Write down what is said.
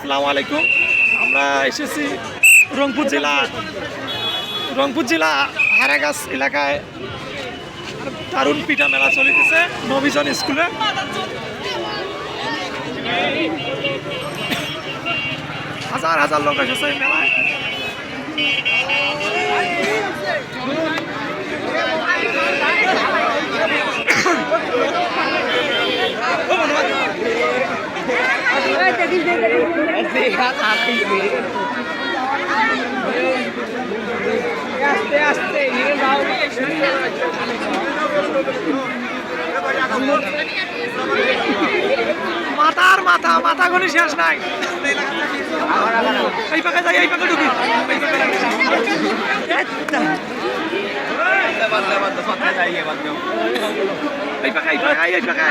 আসসালামু আলাইকুম। আমরা এসেছি রংপুর জেলা রংপুর জেলা হারাগাছ এলাকায় দারুণ পিঠা মেলা চলিতেছে নবীজন স্কুলে। হাজার হাজার লোক এসেছে মেলায়। আস্তে আস্তে হিরো মাথার মাথা মাথা গনি শেষ নাই। এই পাকে যাই এই পাকে ঢুকি। এই পাকে। এই পাকে এই পাকে।